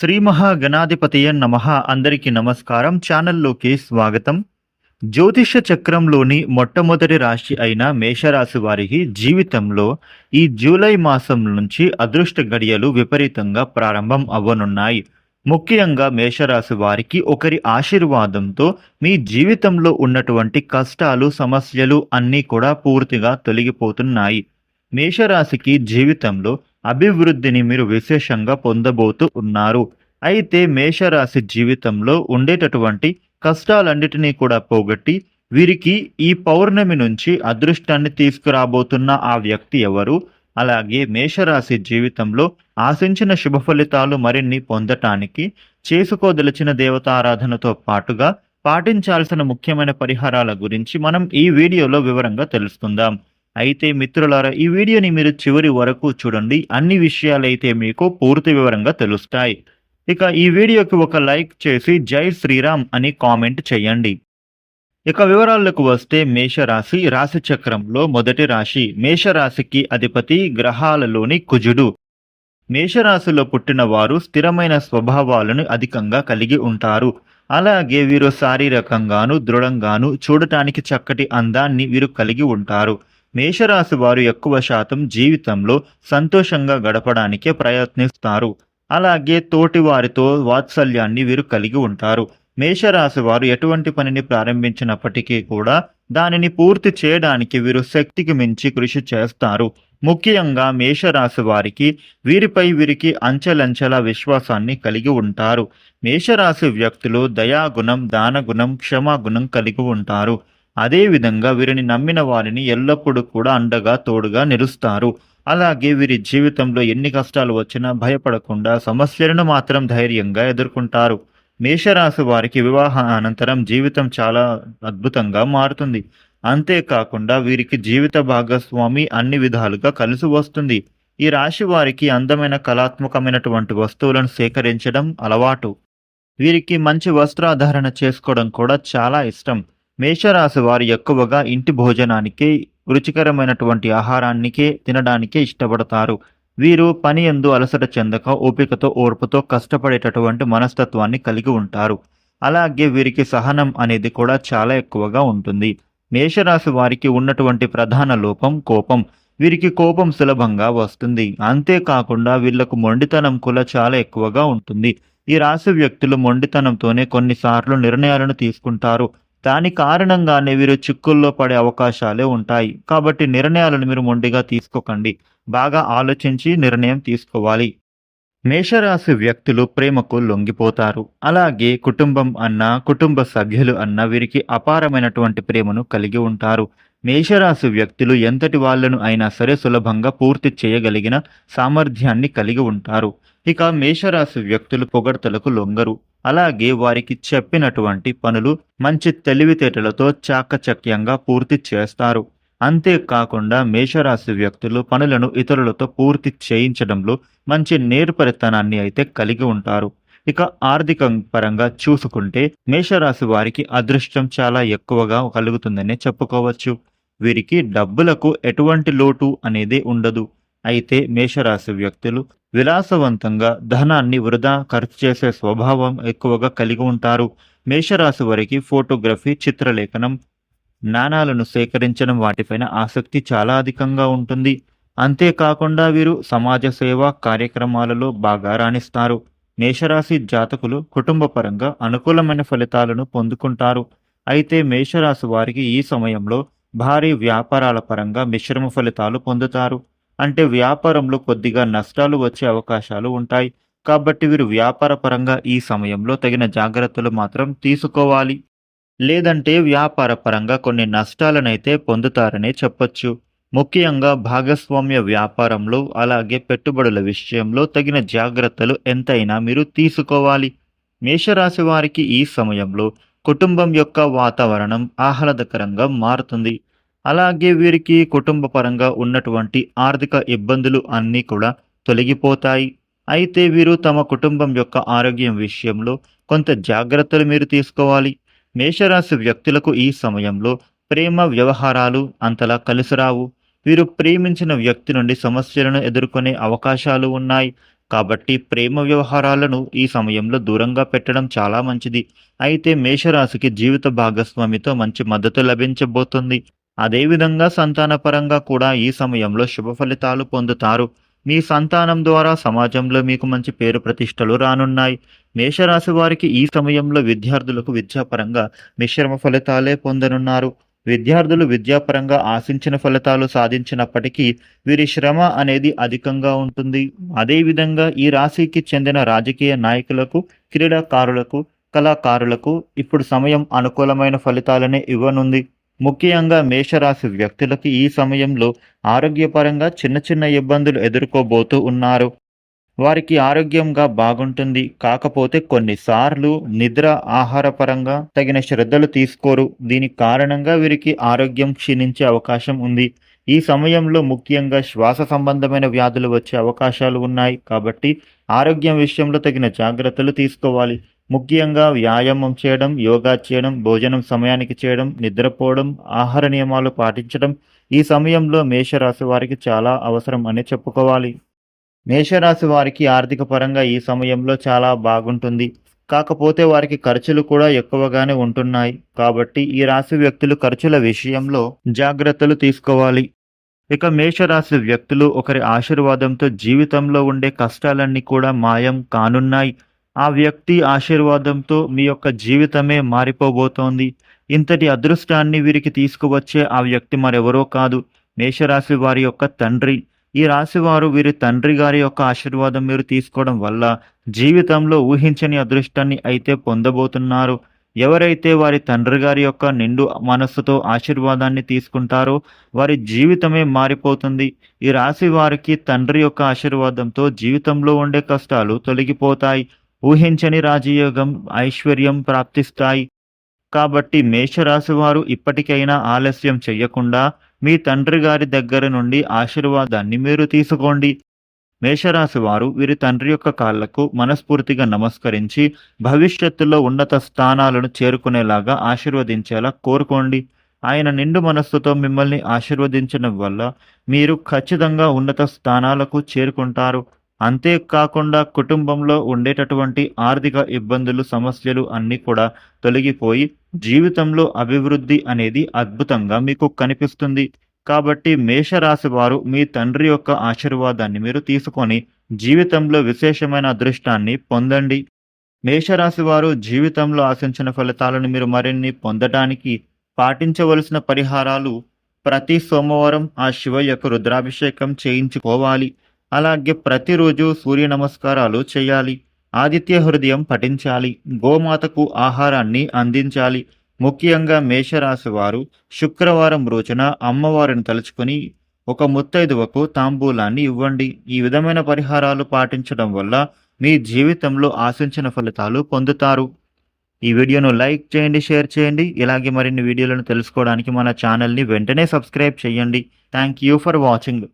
శ్రీ మహాగణాధిపతియ నమ అందరికీ నమస్కారం. ఛానల్లోకి స్వాగతం. జ్యోతిష చక్రంలోని మొట్టమొదటి రాశి అయిన మేషరాశి వారికి జీవితంలో ఈ జూలై మాసం నుంచి అదృష్ట గడియలు విపరీతంగా ప్రారంభం అవ్వనున్నాయి. ముఖ్యంగా మేషరాశి వారికి ఒకరి ఆశీర్వాదంతో మీ జీవితంలో ఉన్నటువంటి కష్టాలు సమస్యలు అన్నీ కూడా పూర్తిగా తొలగిపోతున్నాయి. మేషరాశికి జీవితంలో అభివృద్ధిని మీరు విశేషంగా పొందబోతూ ఉన్నారు. అయితే మేషరాశి జీవితంలో ఉండేటటువంటి కష్టాలన్నిటినీ కూడా పోగొట్టి వీరికి ఈ పౌర్ణమి నుంచి అదృష్టాన్ని తీసుకురాబోతున్న ఆ వ్యక్తి ఎవరు? అలాగే మేషరాశి జీవితంలో ఆశించిన శుభ ఫలితాలు మరిన్ని పొందటానికి చేసుకోదలిచిన దేవతారాధనతో పాటుగా పాటించాల్సిన ముఖ్యమైన పరిహారాల గురించి మనం ఈ వీడియోలో వివరంగా తెలుసుకుందాం. అయితే మిత్రులారా ఈ వీడియోని మీరు చివరి వరకు చూడండి. అన్ని విషయాలైతే మీకు పూర్తి వివరంగా తెలుస్తాయి. ఇక ఈ వీడియోకి ఒక లైక్ చేసి జై శ్రీరామ్ అని కామెంట్ చేయండి. ఇక వివరాలకు వస్తే మేషరాశి రాశి చక్రంలో మొదటి రాశి మేషరాశికి అధిపతి గ్రహాలలోని కుజుడు. మేషరాశిలో పుట్టిన వారు స్థిరమైన స్వభావాలను అధికంగా కలిగి ఉంటారు. అలాగే వీరు శారీరకంగాను దృఢంగాను చూడటానికి చక్కటి అందాన్ని వీరు కలిగి ఉంటారు. మేషరాశి వారు ఎక్కువ శాతం జీవితంలో సంతోషంగా గడపడానికే ప్రయత్నిస్తారు. అలాగే తోటి వారితో వాత్సల్యాన్ని వీరు కలిగి ఉంటారు. మేషరాశి వారు ఎటువంటి పనిని ప్రారంభించినప్పటికీ కూడా దానిని పూర్తి చేయడానికి వీరు శక్తికి మించి కృషి చేస్తారు. ముఖ్యంగా మేషరాశి వారికి వీరిపై వీరికి అంచెలంచెల విశ్వాసాన్ని కలిగి ఉంటారు. మేషరాశి వ్యక్తులు దయాగుణం దానగుణం క్షమాగుణం కలిగి ఉంటారు. అదేవిధంగా వీరిని నమ్మిన వారిని ఎల్లప్పుడూ కూడా అండగా తోడుగా నిలుస్తారు. అలాగే వీరి జీవితంలో ఎన్ని కష్టాలు వచ్చినా భయపడకుండా సమస్యలను మాత్రం ధైర్యంగా ఎదుర్కొంటారు. మేషరాశి వారికి వివాహ అనంతరం జీవితం చాలా అద్భుతంగా మారుతుంది. అంతేకాకుండా వీరికి జీవిత భాగస్వామి అన్ని విధాలుగా కలిసి వస్తుంది. ఈ రాశి వారికి అందమైన కళాత్మకమైనటువంటి వస్తువులను సేకరించడం అలవాటు. వీరికి మంచి వస్త్రాధారణ చేసుకోవడం కూడా చాలా ఇష్టం. మేషరాశి వారు ఎక్కువగా ఇంటి భోజనానికి రుచికరమైనటువంటి ఆహారానికే తినడానికే ఇష్టపడతారు. వీరు పని ఎందు అలసట చెందక ఓపికతో ఓర్పుతో కష్టపడేటటువంటి మనస్తత్వాన్ని కలిగి ఉంటారు. అలాగే వీరికి సహనం అనేది కూడా చాలా ఎక్కువగా ఉంటుంది. మేషరాశి వారికి ఉన్నటువంటి ప్రధాన లోపం కోపం. వీరికి కోపం సులభంగా వస్తుంది. అంతేకాకుండా వీళ్ళకు మొండితనం కూడా చాలా ఎక్కువగా ఉంటుంది. ఈ రాశి వ్యక్తులు మొండితనంతోనే కొన్నిసార్లు నిర్ణయాలను తీసుకుంటారు. దాని కారణంగానే వీరు చిక్కుల్లో పడే అవకాశాలే ఉంటాయి. కాబట్టి నిర్ణయాలను మీరు మొండిగా తీసుకోకండి. బాగా ఆలోచించి నిర్ణయం తీసుకోవాలి. మేషరాశి వ్యక్తులు ప్రేమకు లొంగిపోతారు. అలాగే కుటుంబం అన్న కుటుంబ సభ్యులు అన్న వీరికి అపారమైనటువంటి ప్రేమను కలిగి ఉంటారు. మేషరాశి వ్యక్తులు ఎంతటి వాళ్ళను అయినా సరే సులభంగా పూర్తి చేయగలిగిన సామర్థ్యాన్ని కలిగి ఉంటారు. ఇక మేషరాశి వ్యక్తులు పొగడ్తలకు లొంగరు. అలాగే వారికి చెప్పినటువంటి పనులు మంచి తెలివితేటలతో చాకచక్యంగా పూర్తి చేస్తారు. అంతేకాకుండా మేషరాశి వ్యక్తులు పనులను ఇతరులతో పూర్తి చేయించడంలో మంచి నేర్పరితనాన్ని అయితే కలిగి ఉంటారు. ఇక ఆర్థిక పరంగా చూసుకుంటే మేషరాశి వారికి అదృష్టం చాలా ఎక్కువగా కలుగుతుందనే చెప్పుకోవచ్చు. వీరికి డబ్బులకు ఎటువంటి లోటు అనేది ఉండదు. అయితే మేషరాశి వ్యక్తులు విలాసవంతంగా ధనాన్ని వృధా ఖర్చు చేసే స్వభావం ఎక్కువగా కలిగి ఉంటారు. మేషరాశి వారికి ఫోటోగ్రఫీ చిత్రలేఖనం నాణాలను సేకరించడం వాటిపైన ఆసక్తి చాలా అధికంగా ఉంటుంది. అంతేకాకుండా వీరు సమాజ సేవ కార్యక్రమాలలో బాగా రాణిస్తారు. మేషరాశి జాతకులు కుటుంబపరంగా అనుకూలమైన ఫలితాలను పొందుకుంటారు. అయితే మేషరాశి వారికి ఈ సమయంలో భారీ వ్యాపారాల పరంగా మిశ్రమ ఫలితాలు పొందుతారు. అంటే వ్యాపారంలో కొద్దిగా నష్టాలు వచ్చే అవకాశాలు ఉంటాయి. కాబట్టి వీరు వ్యాపార పరంగా ఈ సమయంలో తగిన జాగ్రత్తలు మాత్రం తీసుకోవాలి. లేదంటే వ్యాపార పరంగా కొన్ని నష్టాలనైతే పొందుతారనే చెప్పొచ్చు. ముఖ్యంగా భాగస్వామ్య వ్యాపారంలో అలాగే పెట్టుబడుల విషయంలో తగిన జాగ్రత్తలు ఎంతైనా మీరు తీసుకోవాలి. మేషరాశి వారికి ఈ సమయంలో కుటుంబం యొక్క వాతావరణం ఆహ్లాదకరంగా మారుతుంది. అలాగే వీరికి కుటుంబ పరంగా ఉన్నటువంటి ఆర్థిక ఇబ్బందులు అన్నీ కూడా తొలగిపోతాయి. అయితే వీరు తమ కుటుంబం యొక్క ఆరోగ్యం విషయంలో కొంత జాగ్రత్తలు మీరు తీసుకోవాలి. మేషరాశి వ్యక్తులకు ఈ సమయంలో ప్రేమ వ్యవహారాలు అంతలా కలిసిరావు వీరు ప్రేమించిన వ్యక్తి నుండి సమస్యలను ఎదుర్కొనే అవకాశాలు ఉన్నాయి. కాబట్టి ప్రేమ వ్యవహారాలను ఈ సమయంలో దూరంగా పెట్టడం చాలా మంచిది. అయితే మేషరాశికి జీవిత భాగస్వామితో మంచి మద్దతు లభించబోతుంది. అదేవిధంగా సంతానపరంగా కూడా ఈ సమయంలో శుభ ఫలితాలు పొందుతారు. మీ సంతానం ద్వారా సమాజంలో మీకు మంచి పేరు ప్రతిష్టలు రానున్నాయి. మేషరాశి వారికి ఈ సమయంలో విద్యార్థులకు విద్యాపరంగా మిశ్రమ ఫలితాలే పొందనున్నారు. విద్యార్థులు విద్యాపరంగా ఆశించిన ఫలితాలు సాధించినప్పటికీ వీరి శ్రమ అనేది అధికంగా ఉంటుంది. అదేవిధంగా ఈ రాశికి చెందిన రాజకీయ నాయకులకు క్రీడాకారులకు కళాకారులకు ఇప్పుడు సమయం అనుకూలమైన ఫలితాలనే ఇవ్వనుంది. ముఖ్యంగా మేషరాశి వ్యక్తులకు ఈ సమయంలో ఆరోగ్యపరంగా చిన్న చిన్న ఇబ్బందులు ఎదుర్కోబోతూ ఉన్నారు. వారికి ఆరోగ్యంగా బాగుంటుంది. కాకపోతే కొన్నిసార్లు నిద్ర ఆహారపరంగా తగిన శ్రద్ధలు తీసుకోరు. దీని కారణంగా వీరికి ఆరోగ్యం క్షీణించే అవకాశం ఉంది. ఈ సమయంలో ముఖ్యంగా శ్వాస సంబంధమైన వ్యాధులు వచ్చే అవకాశాలు ఉన్నాయి. కాబట్టి ఆరోగ్యం విషయంలో తగిన జాగ్రత్తలు తీసుకోవాలి. ముఖ్యంగా వ్యాయామం చేయడం యోగా చేయడం భోజనం సమయానికి చేయడం నిద్రపోవడం ఆహార నియమాలు పాటించడం ఈ సమయంలో మేషరాశి వారికి చాలా అవసరం అని చెప్పుకోవాలి. మేషరాశి వారికి ఆర్థిక పరంగా ఈ సమయంలో చాలా బాగుంటుంది. కాకపోతే వారికి ఖర్చులు కూడా ఎక్కువగానే ఉంటున్నాయి. కాబట్టి ఈ రాశి వ్యక్తులు ఖర్చుల విషయంలో జాగ్రత్తలు తీసుకోవాలి. ఇక మేషరాశి వ్యక్తులు ఒకరి ఆశీర్వాదంతో జీవితంలో ఉండే కష్టాలన్నీ కూడా మాయం కానున్నాయి. ఆ వ్యక్తి ఆశీర్వాదంతో మీ యొక్క జీవితమే మారిపోబోతోంది. ఇంతటి అదృష్టాన్ని వీరికి తీసుకువచ్చే ఆ వ్యక్తి మరెవరో కాదు. మేషరాశి వారి యొక్క తండ్రి. ఈ రాశి వారు వీరి తండ్రి గారి యొక్క ఆశీర్వాదం మీరు తీసుకోవడం వల్ల జీవితంలో ఊహించని అదృష్టాన్ని అయితే పొందబోతున్నారు. ఎవరైతే వారి తండ్రి గారి యొక్క నిండు మనస్సుతో ఆశీర్వాదాన్ని తీసుకుంటారో వారి జీవితమే మారిపోతుంది. ఈ రాశి వారికి తండ్రి యొక్క ఆశీర్వాదంతో జీవితంలో ఉండే కష్టాలు తొలగిపోతాయి. ఊహించని రాజయోగం ఐశ్వర్యం ప్రాప్తిస్తాయి. కాబట్టి మేషరాశి వారు ఇప్పటికైనా ఆలస్యం చెయ్యకుండా మీ తండ్రి గారి దగ్గర నుండి ఆశీర్వాదాన్ని మీరు తీసుకోండి. మేషరాశి వారు వీరి తండ్రి యొక్క కాళ్ళకు మనస్ఫూర్తిగా నమస్కరించి భవిష్యత్తులో ఉన్నత స్థానాలను చేరుకునేలాగా ఆశీర్వదించేలా కోరుకోండి. ఆయన నిండు మనస్సుతో మిమ్మల్ని ఆశీర్వదించడం వల్ల మీరు ఖచ్చితంగా ఉన్నత స్థానాలకు చేరుకుంటారు. అంతేకాకుండా కుటుంబంలో ఉండేటటువంటి ఆర్థిక ఇబ్బందులు సమస్యలు అన్నీ కూడా తొలగిపోయి జీవితంలో అభివృద్ధి అనేది అద్భుతంగా మీకు కనిపిస్తుంది. కాబట్టి మేషరాశి వారు మీ తండ్రి యొక్క ఆశీర్వాదాన్ని మీరు తీసుకొని జీవితంలో విశేషమైన అదృష్టాన్ని పొందండి. మేషరాశి వారు జీవితంలో ఆశించిన ఫలితాలను మీరు మరిన్ని పొందడానికి పాటించవలసిన పరిహారాలు ప్రతి సోమవారం ఆ శివ యొక్క రుద్రాభిషేకం చేయించుకోవాలి. అలాగే ప్రతిరోజు సూర్య నమస్కారాలు చేయాలి. ఆదిత్య హృదయం పఠించాలి. గోమాతకు ఆహారాన్ని అందించాలి. ముఖ్యంగా మేషరాశి వారు శుక్రవారం రోజున అమ్మవారిని తలుచుకొని ఒక ముత్తైదువకు తాంబూలాన్ని ఇవ్వండి. ఈ విధమైన పరిహారాలు పాటించడం వల్ల మీ జీవితంలో ఆశించిన ఫలితాలు పొందుతారు. ఈ వీడియోను లైక్ చేయండి షేర్ చేయండి. ఇలాగే మరిన్ని వీడియోలను తెలుసుకోవడానికి మన ఛానల్ని వెంటనే సబ్స్క్రైబ్ చేయండి. Thank you for watching.